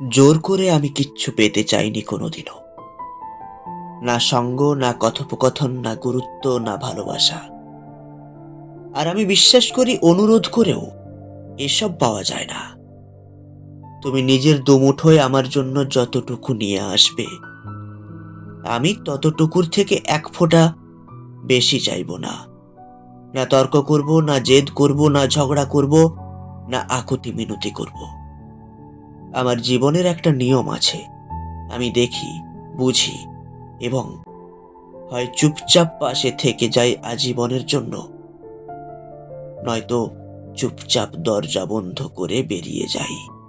জোর করে আমি কিচ্ছু পেতে চাইনি কোনোদিনও। না সঙ্গ, না কথোপকথন, না গুরুত্ব, না ভালোবাসা। আর আমি বিশ্বাস করি, অনুরোধ করেও এসব পাওয়া যায় না। তুমি নিজের দুমুঠোয় আমার জন্য যতটুকু নিয়ে আসবে, আমি ততটুকুর থেকে এক ফোঁটা বেশি চাইব না। না তর্ক করব, না জেদ করব, না ঝগড়া করব, না আকুতি মিনতি করব। আমার জীবনের একটা নিয়ম আছে। আমি দেখি, বুঝি এবং হয় চুপচাপ পাশে থেকে যাই আজীবনের জন্য। নয়তো চুপচাপ দরজা বন্ধ করে বেরিয়ে যাই।